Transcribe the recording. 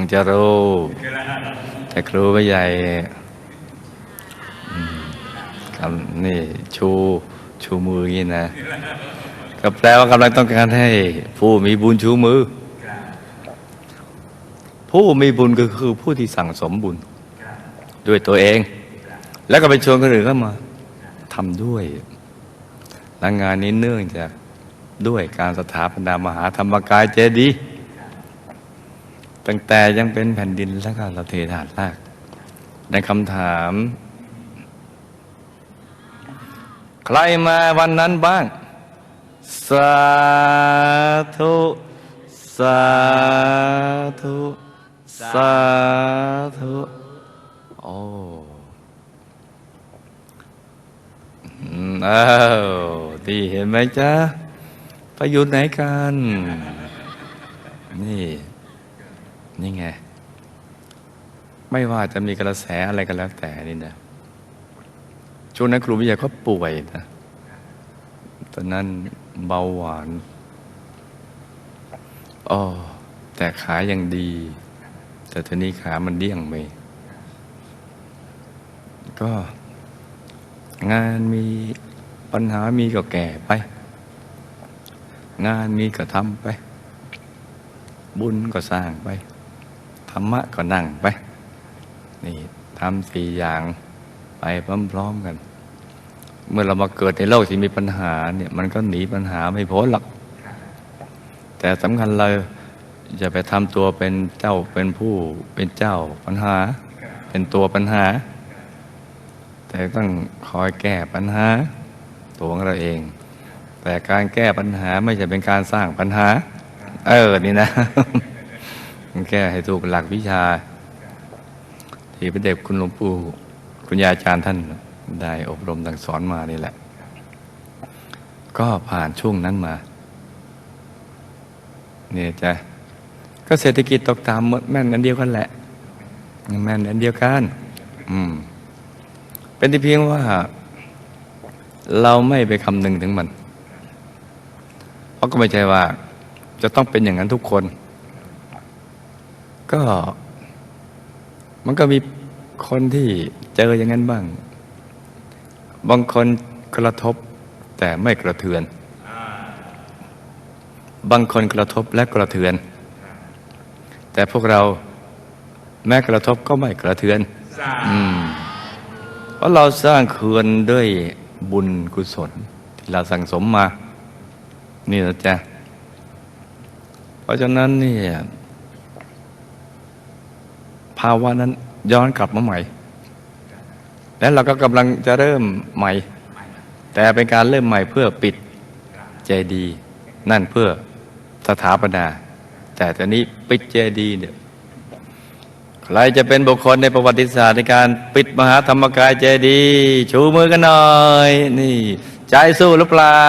งจะรู้แต่ครูไม่ใหญ่ครับนี่ชูชูมืออย่างนี้นะ ก็แปลว่ากำลังต้องการให้ ผู้มีบุญชูมือ ผู้มีบุญก็คือผู้ที่สั่งสมบุญ ด้วยตัวเอง แล้วก็ไปชวนคนอื่นเข้ามาทำด้วยและงานนี้เนื่องจากด้วยการสถาปนามหาธรรมกายเจดีย์ ตั้งแต่ยังเป็นแผ่นดินแล้วก็เราเทฐานรากในคำถาม ใครมาวันนั้นบ้าง สาธุ สาธุ สาธุ โอ้อืมอ้าวที่เห็นไหมจ๊ะไปอยู่ไหนกัน นี่ นี่ไง ไม่ว่าจะมีกระแสอะไรก็แล้วแต่นี่นะช่วงนั้นครูวิทยาก็ป่วยนะตอนนั้นเบาหวานอ๋อแต่ขายังดี แต่ทีนี้ขามันเดี้ยงไปก็ งานมีปัญหามีก็แก่ไป งานมีก็ทำไป บุญก็สร้างไป ธรรมะก็นั่งไป นี่ทำสี่อย่างไปพร้อมๆกัน เมื่อเรามาเกิดในโลกที่มีปัญหาเนี่ยมันก็หนีปัญหาไม่พ้นหรอก แต่สำคัญเราอย่าไปทำตัวเป็นเจ้าเป็นผู้เป็นเจ้าปัญหา เป็นตัวปัญหา แต่ต้องคอยแก้ปัญหา ตัวของเราเอง แต่การแก้ปัญหาไม่ใช่เป็นการสร้างปัญหา เออ นี่นะ แก้ให้ถูกหลักวิชา ที่พระเดชคุณหลวงปู่คุณยาอาจารย์ท่านได้อบรมดังสอนมานี่แหละ ก็ผ่านช่วงนั้นมาเนี่ยจ้ะก็เศรษฐกิจตกต่ำหมดแม่นอันเดียวกันแหละ แม่นอันเดียวกัน อืม เป็นที่เพียงว่า เราไม่ไปคำนึงถึงมัน เพราะก็ไม่ใช่ว่า จะต้องเป็นอย่างนั้นทุกคน ก็มันก็มีคนที่เจออย่างนั้นบ้าง บางคนกระทบแต่ไม่กระเทือน บางคนกระทบและกระเทือน แต่พวกเราแม้กระทบก็ไม่กระเทือนอืมเพราะเราสร้างเคือนด้วยบุญกุศล ที่เราสั่งสมมา นี่นะจ๊ะ เพราะฉะนั้นนี่ ภาวะนั้นย้อนกลับมาใหม่ แล้วเราก็กำลังจะเริ่มใหม่ แต่เป็นการเริ่มใหม่เพื่อปิดใจดี นั่นเพื่อสถาปนา แต่ตอนนี้ปิดเจดีเนี่ยใครจะเป็นบุคคลในประวัติศาสตร์ในการปิดมหาธรรมกายเจดี ชูมือกันหน่อย นี่ ใจสู้หรือเปล่า